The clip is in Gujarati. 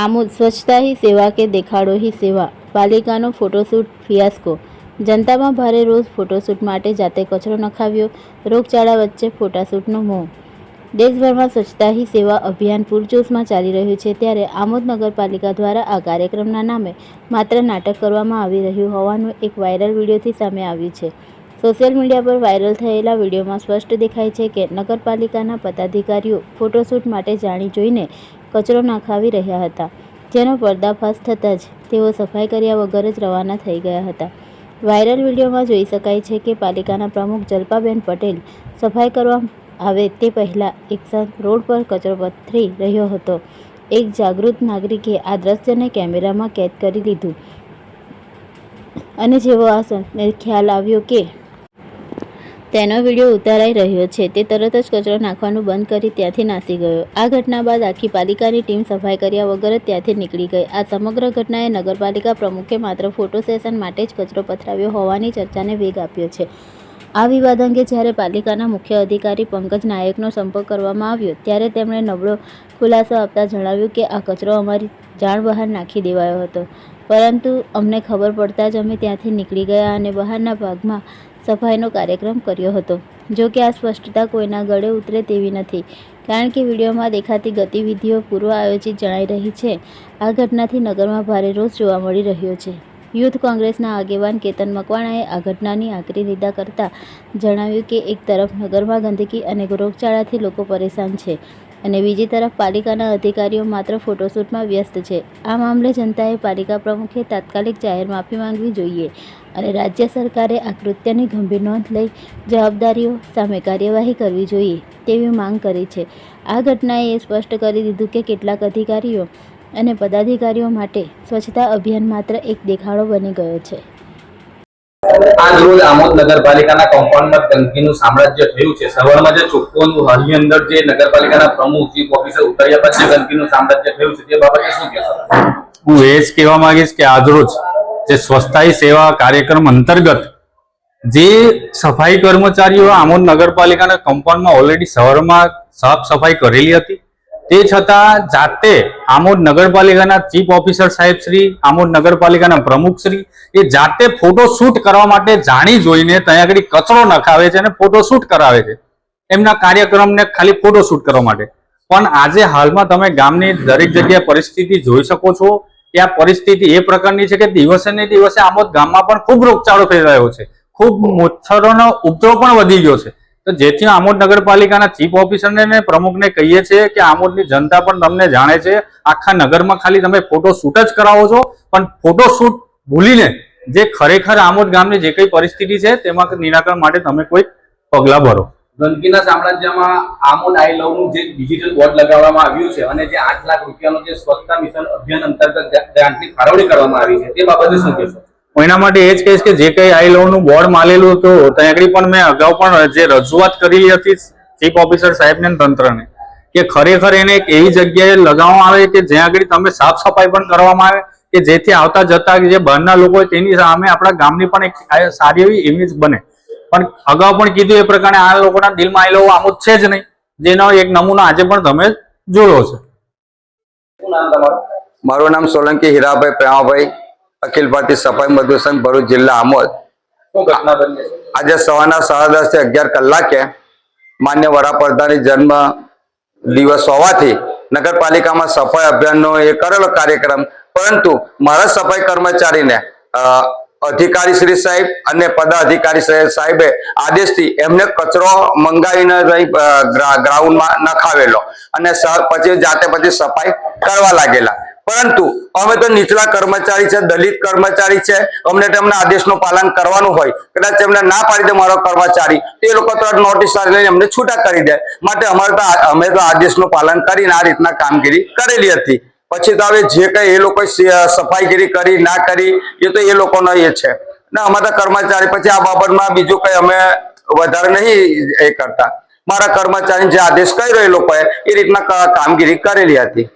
આમોદ સ્વચ્છતા હી સેવા કે દેખાડો હી સેવા. પાલિકાનો ફોટોશૂટ ફિયાસ્કો. જનતામાં ભારે રોજ ફોટોશૂટ માટે જાતે કચરો નખાવ્યો. રોગચાળા વચ્ચે ફોટાશૂટનો મોહ દેશભરમાં સ્વચ્છતા હી સેવા અભિયાન પૂરજોશમાં ચાલી રહ્યું છે ત્યારે આમોદ નગરપાલિકા દ્વારા આ કાર્યક્રમના નામે માત્ર નાટક કરવામાં આવી રહ્યું હોવાનું એક વાયરલ વિડીયોથી સામે આવ્યું છે. સોશિયલ મીડિયા પર વાયરલ થયેલા વિડીયોમાં સ્પષ્ટ દેખાય છે કે નગરપાલિકાના પદાધિકારીઓ ફોટોશૂટ માટે જાણી જોઈને કચરો નાખાવી રહ્યા હતા, જેનો પર્દાફાશ થતાં જ તેઓ સફાઈ કર્યા વગર જ રવાના થઈ ગયા હતા. વાયરલ વિડીયોમાં જોઈ શકાય છે કે પાલિકાના પ્રમુખ જલ્પાબેન પટેલ સફાઈ કરવા આવે તે પહેલાં એક રોડ પર કચરો પથરી રહ્યો હતો. એક જાગૃત નાગરિકે આ દ્રશ્યને કેમેરામાં કેદ કરી લીધું અને જેવો આ ખ્યાલ આવ્યો કે તેનો વીડિયો ઉતારાઈ રહ્યો છે. તે તરત જ કચરો નાખવાનું બંધ કરી ત્યાંથી નાસી ગયો. આ ઘટના બાદ આખી પાલિકાની ટીમ સફાઈ કર્યા વગર જ ત્યાંથી નીકળી ગઈ. આ સમગ્ર ઘટનાએ નગરપાલિકા પ્રમુખે માત્ર ફોટો સેશન માટે જ કચરો પથરાવ્યો હોવાની ચર્ચાને વેગ આપ્યો છે. આ વિવાદ અંગે જ્યારે પાલિકાના મુખ્ય અધિકારી પંકજ નાયકનો સંપર્ક કરવામાં આવ્યો, ત્યારે તેમણે નબળો ખુલાસો આપતા જણાવ્યું કે, આ કચરો અમારી જાણ બહાર નાખી દેવાયો હતો. પરંતુ અમને ખબર પડતા જ અમે ત્યાંથી નીકળી ગયા અને બહારના ભાગમાં સફાઈનો કાર્યક્રમ કર્યો હતો. જો કે આ સ્પષ્ટતા કોઈના ગળે ઉતરે તેવી નથી, કારણ કે વિડીયોમાં દેખાતી ગતિવિધિઓ પૂર્વ આયોજિત જણાઈ રહી છે. આ ઘટનાથી નગરમાં ભારે રોષ જોવા મળી રહ્યો છે. યુથ કોંગ્રેસના આગેવાન કેતન મકવાણાએ આ ઘટનાની આકરી નિંદા કરતા જણાવ્યું કે, એક તરફ નગરમાં ગંદકી અને રોગચાળાથી લોકો પરેશાન છે. અને બીજી તરફ પાલિકાના અધિકારીઓ માત્ર ફોટોશૂટમાં વ્યસ્ત છે. આ મામલે જનતાએ પાલિકા પ્રમુખે તાત્કાલિક જાહેર માફી માંગવી જોઈએ અને રાજ્ય સરકારે આ કૃત્યની ગંભીર નોંધ લઈ જવાબદારીઓ સામે કાર્યવાહી કરવી જોઈએ તેવી માંગ કરી છે. આ ઘટનાએ સ્પષ્ટ કરી દીધું કે કેટલાક અધિકારીઓ અને પદાધિકારીઓ માટે સ્વચ્છતા અભિયાન માત્ર એક દેખાડો બની ગયો છે. આજ રોજ આમોદ નગરપાલિકાના કોમ્પાઉન્ડમાં ગંદકીનું સામ્રાજ્ય થયું છે. સવારમાં જે ચોખ્ખોનું હાલની અંદર જે નગરપાલિકાના પ્રમુખ, ચીફ ઓફિસર ઉતર્યા બાદ જે સામ્રાજ્ય થયું છે. તે બાબતે શું કહેશો હું એ જ કહેવા માંગીશ કે આજરોજ જે સ્વચ્છતાઈ સેવા કાર્યક્રમ અંતર્ગત જે સફાઈ કર્મચારીઓ આમોદ નગરપાલિકાના કમ્પાઉન્ડમાં ઓલરેડી સવારમાં સાફ સફાઈ કરેલી હતી તે છતાં જાતે આમોદ નગરપાલિકાના ચીફ ઓફિસર સાહેબ શ્રી, આમોદ નગરપાલિકાના પ્રમુખ શ્રી, એ જાતે ફોટો શૂટ કરવા માટે જાણી જોઈને ત્યાં આગળ કચરો નખાવે છે અને ફોટો શૂટ કરાવે છે. એમના કાર્યક્રમને ખાલી ફોટો શૂટ કરવા માટે. પણ આજે હાલમાં તમે ગામની દરેક જગ્યાએ પરિસ્થિતિ જોઈ શકો છો કે આ પરિસ્થિતિ એ પ્રકારની છે કે દિવસે ને દિવસે આમોદ ગામમાં પણ ખૂબ રોગચાળો થઈ રહ્યો છે. ખૂબ મચ્છરોનો ઉપદ્રવ પણ વધી ગયો છે. તો જેથી આમોદ નગરપાલિકાના ચીફ ઓફિસરને પ્રમુખને કહીએ છીએ કે આમોદની જનતા પણ તમને જાણે છે, આખા નગરમાં ખાલી તમે ફોટોશૂટ જ કરાવો છો, પણ ફોટોશૂટ ભૂલીને જે ખરેખર આમોદ ગામની જે કઈ પરિસ્થિતિ છે, તેમાં નિરાકરણ માટે તમે કોઈ પગલાં ભરો. ગંદકીના સામ્રાજ્યમાં આમોદ આઈ લવનું જે ડિજિટલ બોર્ડ લગાવવામાં આવ્યું છે અને જે આઠ લાખ રૂપિયાનું જે સ્વચ્છતા મિશન અભિયાન અંતર્ગત ગ્રાન્ટની ફાળવણી કરવામાં આવી છે, તે બાબતે શું કહેશો? હું એના માટે એ જ કહીશ કે જે કઈ આઈ લોનનું બોર્ડ માલેલું હતું ત્યાં આગળ પણ મેં અગાઉ પણ જે રજૂઆત કરેલી હતી ચીફ ઓફિસર સાહેબને તંત્રને કે ખરેખર એને એક એવી જગ્યાએ લગાવવામાં આવે કે જ્યાં આગળ તમે સાફ સફાઈ પણ કરવામાં આવે કે જેથી આવતા જતા જે બહારના લોકો હોય તેની સામે આપણા ગામની પણ એક સારી એવી ઇમેજ બને. પણ અગાઉ પણ કીધું એ પ્રકારે આ લોકોના દિલમાં આવેલો આમ છે જ નહીં. જેનો એક નમૂનો આજે પણ તમે જોયો છે. મારું નામ સોલંકી હીરાભાઈ પ્રેમાભાઈ. અખિલ ભારતીય સફાઈ મજદૂર સંઘ ભરૂચ જિલ્લા આમોદ. આજે સવારના સાડા દસથી અગિયાર કલાકે માન્ય વડાપ્રધાનની જન્મ દિવસ હોવાથી નગરપાલિકામાં સફાઈ અભિયાનનો એ કરેલો કાર્યક્રમ. પરંતુ મારા સફાઈ કર્મચારીને અધિકારી શ્રી સાહેબ અને પદાધિકારી સાહેબે આદેશથી એમને કચરો મંગાવીને ગ્રાઉન્ડમાં નખાવેલો. અને પછી જાતે પછી સફાઈ કરવા લાગેલા. પરંતુ અમે તો નીચલા કર્મચારી છે, દલિત કર્મચારી છે. અમને તેમના આદેશનું પાલન કરવાનું હોય. કદાચ એમને ના પાડી દે મારો કર્મચારી, તે લોકો તરત નોટિસ લઈને અમને છૂટા કરી દે. માટે અમારે તો અમે તો આદેશનું પાલન કરીને આ રીતના કામગીરી કરેલી હતી. પછી તો હવે જે કઈ એ લોકો સફાઈગીરી કરી, ના કરી, એ તો એ લોકોનો એ છે. ના, અમારા કર્મચારી પછી આ બાબતમાં બીજું કઈ અમે વધારે નહીં એ કરતા. મારા કર્મચારી જે આદેશ કર્યો એ લોકોએ, એ રીતના કામગીરી કરેલી હતી.